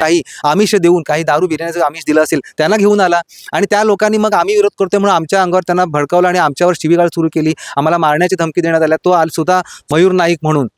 काही आमिष देऊन काही दारू बिर्याणीचं आमिष दिलं असेल त्यांना घेऊन आला. आणि त्या लोकांनी मग आम्ही विरोध करतोय म्हणून आमच्या अंगावर त्यांना भडकवलं आणि आमच्यावर शिबिगाळ सुरू केली. आम्हाला मारण्याची धमकी देण्यात आल्या. तो आल सुद्धा मयूर नाईक म्हणून.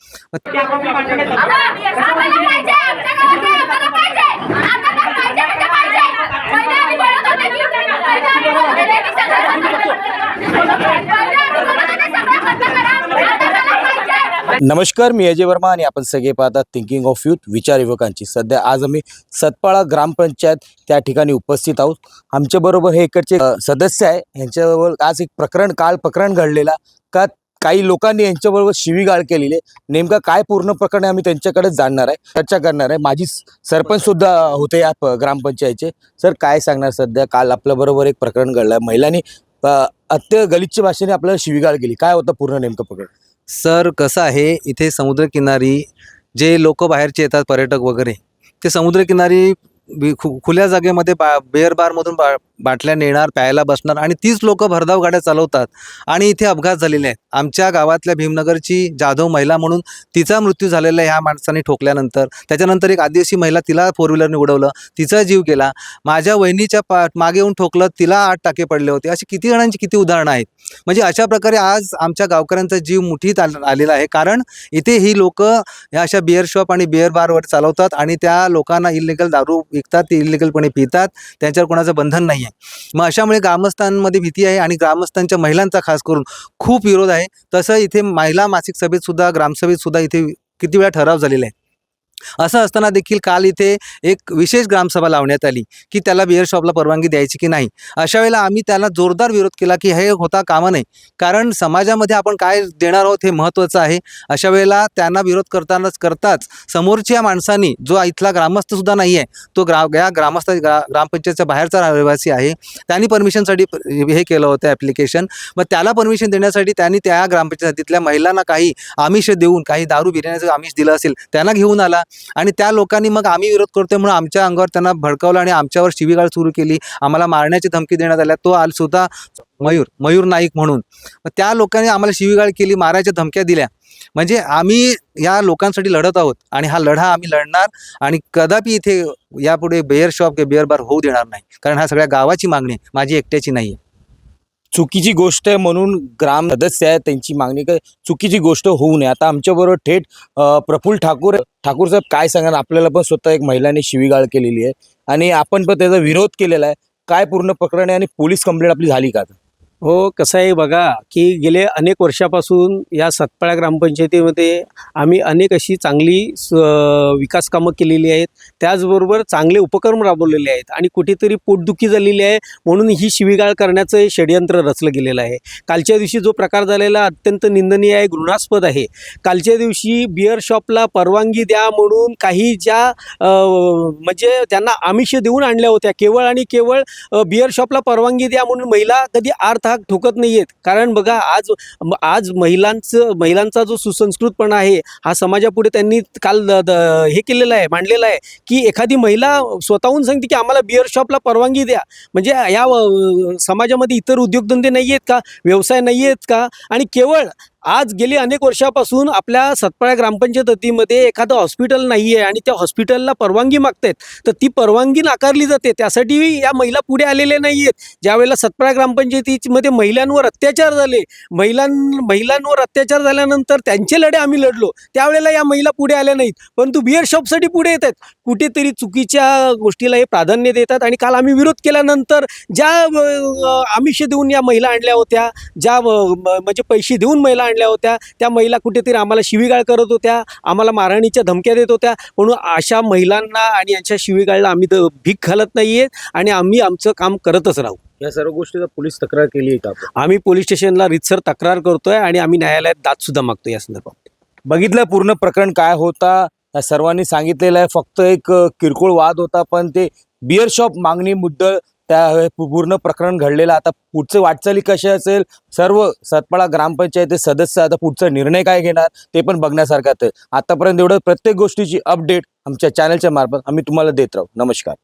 नमस्कार मी अजय वर्मा आणि आपण सगळे पाहतात थिंकिंग ऑफ युथ विचार युवकांची सध्या आज आम्ही सतपाळा ग्रामपंचायत त्या ठिकाणी उपस्थित आहोत. आमच्याबरोबर हे इकडचे सदस्य आहे. यांच्याबरोबर आज एक प्रकरण काल प्रकरण घडलेला. का काही लोकांनी यांच्याबरोबर शिवीगाळ केलेली आहे. नेमका काय पूर्ण प्रकरण आम्ही त्यांच्याकडे जाणणार आहे. चर्चा करणार आहे. माझी सरपंच सुद्धा होते या ग्रामपंचायतचे सर काय सांगणार सध्या? काल आपल्याबरोबर एक प्रकरण घडलं. आहे महिलांनी अत्य गलिच्छ भाषेने आपल्याला शिवीगाळ केली. काय होतं पूर्ण नेमकं प्रकरण? सर कसं आहे इथे समुद्रकिनारी जे लोक बाहेरचे येतात पर्यटक वगैरे ते समुद्रकिनारी खुल्या जागेमध्ये बा बेअर बारमधून बा बाटल्या नेणार प्यायला बसणार आणि तीच लोक भरधाव गाड्या चालवतात. आणि इथे अपघात झालेले आहेत. आमच्या गावातल्या भीमनगरची जाधव महिला म्हणून तिचा मृत्यू झालेला आहे ह्या माणसाने ठोकल्यानंतर. त्याच्यानंतर एक आदिवासी महिला तिला फोर व्हीलरने उडवलं. तिचा जीव गेला. माझ्या वहिनीच्या पा मागे येऊन ठोकलं. तिला आठ टाके पडले होते. अशी किती जणांची किती उदाहरणं आहेत. म्हणजे अशा प्रकारे आज आमच्या गावकऱ्यांचा जीव मुठीत आलेला आहे. कारण इथे ही लोक ह्या अशा बिअर शॉप आणि बिअर बारवर चालवतात आणि त्या लोकांना इलिगल दारू विकतात ते इलिगलपणे पितात त्यांच्यावर कोणाचं बंधन नाही आहे मग अशामुळे ग्रामस्थांमध्ये भीती आहे आणि ग्रामस्थांच्या महिलांचा खास करून खूप विरोध आहे. तसं इथे महिला मासिक सभेतसुद्धा ग्रामसभेतसुद्धा इथे किती वेळा ठराव झालेला आहे असं असताना देखील काल इथे एक विशेष ग्रामसभा लावण्यात आली की त्याला बिअर शॉपला परवानगी द्यायची की नाही. अशा वेळेला आम्ही त्याला जोरदार विरोध केला की हे होता कामा नाही कारण समाजामध्ये आपण काय देणार आहोत हे महत्त्वाचं आहे. अशा वेळेला त्यांना विरोध करतानाच करताच समोरच्या माणसांनी जो इथला ग्रामस्थसुद्धा नाही आहे तो ग्रा या ग्रामस्थ ग्रा ग्रामपंचायतच्या बाहेरचा रहिवासी आहे. त्यांनी परमिशनसाठी हे केलं होतं ॲप्लिकेशन मग त्याला परमिशन देण्यासाठी त्यांनी त्या ग्रामपंचायतीतल्या महिलांना काही आमिष देऊन काही दारू बिर्याणीचं आमिष दिलं असेल त्यांना घेऊन आला. आणि त्या लोकांनी मग आम्ही विरोध करतोय म्हणून आमच्या अंगावर त्यांना भडकावलं आणि आमच्यावर शिवीगाळ सुरू केली. आम्हाला मारण्याची धमकी देण्यात आल्या. तो आल सुद्धा मयूर मयूर नाईक म्हणून. त्या लोकांनी आम्हाला शिवीगाळ केली मारायच्या धमक्या दिल्या. म्हणजे आम्ही या लोकांसाठी लढत आहोत आणि हा लढा आम्ही लढणार आणि कदापि इथे यापुढे बेअर शॉप किंवा बेअर बार होऊ देणार नाही. कारण हा सगळ्या गावाची मागणी माझी एकट्याची नाही आहे चुकीची गोष्ट आहे म्हणून ग्राम सदस्य आहेत त्यांची मागणी काय? चुकीची गोष्ट होऊ नये. आता आमच्याबरोबर थेट प्रफुल्ल ठाकूर ठाकूर साहेब काय सांगा आपल्याला पण स्वतः एक महिलाने शिवीगाळ केलेली आहे. आणि आपण पण त्याचा विरोध केलेला आहे. काय पूर्ण प्रकरण आहे आणि पोलीस कंप्लेंट आपली झाली का आता? हो कसं आहे बघा की गेले अनेक वर्षापासून या सतपाळा ग्रामपंचायतीमध्ये आम्ही अनेक अशी चांगली स विकास कामं केलेली आहेत. त्याचबरोबर चांगले उपक्रम राबवलेले आहेत आणि कुठेतरी पोटदुखी झालेली आहे म्हणून ही शिवीगाळ करण्याचं षडयंत्र रचलं गेलेलं आहे. कालच्या दिवशी जो प्रकार झालेला अत्यंत निंदनीय आहे घृणास्पद आहे. कालच्या दिवशी बिअर शॉपला परवानगी द्या म्हणून काही ज्या म्हणजे त्यांना आमिष देऊन आणल्या होत्या केवळ आणि केवळ बिअर शॉपला परवानगी द्या म्हणून महिला कधी आर्थ हाक ठोकत नाही आहेत कारण बघा आज आज महिलांचं महिलांचा जो सुसंस्कृतपणा आहे हा समाजापुढे त्यांनी काल द- द- हे केलेलं आहे मांडलेलं आहे की एखादी महिला स्वतःहून सांगते की आम्हाला बिअर शॉपला परवानगी द्या. म्हणजे या समाजामध्ये इतर उद्योगधंदे नाही आहेत का? व्यवसाय नाही आहेत का? आणि केवळ आज गेली अनेक वर्षापासून आपल्या सतपाळ्या ग्रामपंचायत हद्दीमध्ये एखादं हॉस्पिटल नाही आहे आणि त्या हॉस्पिटलला परवानगी मागतायत तर ती परवानगी नाकारली जाते. त्यासाठी या महिला पुढे आलेल्या नाही आहेत ज्यावेळेला सतपाळ्या ग्रामपंचायतीमध्ये महिलांवर अत्याचार झाले महिलां महिलांवर अत्याचार झाल्यानंतर त्यांचे लढे आम्ही लढलो. त्यावेळेला या महिला पुढे आल्या नाहीत. परंतु बिअर शॉपसाठी पुढे येत आहेत कुठेतरी चुकीच्या गोष्टीला हे प्राधान्य देतात आणि काल आम्ही विरोध केल्यानंतर ज्या आमिष देऊन या महिला आणल्या होत्या ज्या म्हणजे पैसे देऊन महिला आणल्या होत्या. त्या महिला कुठेतरी आम्हाला शिवीगाळ करत होत्या. आम्हाला मारहाणीच्या धमक्या देत होत्या. म्हणून अशा महिलांना आणि यांच्या शिवीगाळला आम्ही भीक घालत नाही आहेत आणि आम्ही आमचं काम करतच राहू. या सर्व गोष्टीचा पोलीस तक्रार केली आहे का? आम्ही पोलीस स्टेशनला रितसर तक्रार करतोय आणि आम्ही न्यायालयात दाद सुद्धा मागतो या संदर्भात. बघितलं पूर्ण प्रकरण काय होता. या सर्वांनी सांगितलेलं आहे. फक्त एक किरकोळ वाद होता पण ते बिअर शॉप मागणी मुद्दा त्या पूर्ण प्रकरण घडलेलं आता पुढचं वाटचाली कशी असेल? सर्व सतपाळा ग्रामपंचायती सदस्य आता पुढचा निर्णय काय घेणार? ते पण बघण्यासारखं आहे. आतापर्यंत एवढं प्रत्येक गोष्टीची अपडेट आमच्या चॅनलच्या मार्फत आम्ही तुम्हाला देत राहू. नमस्कार.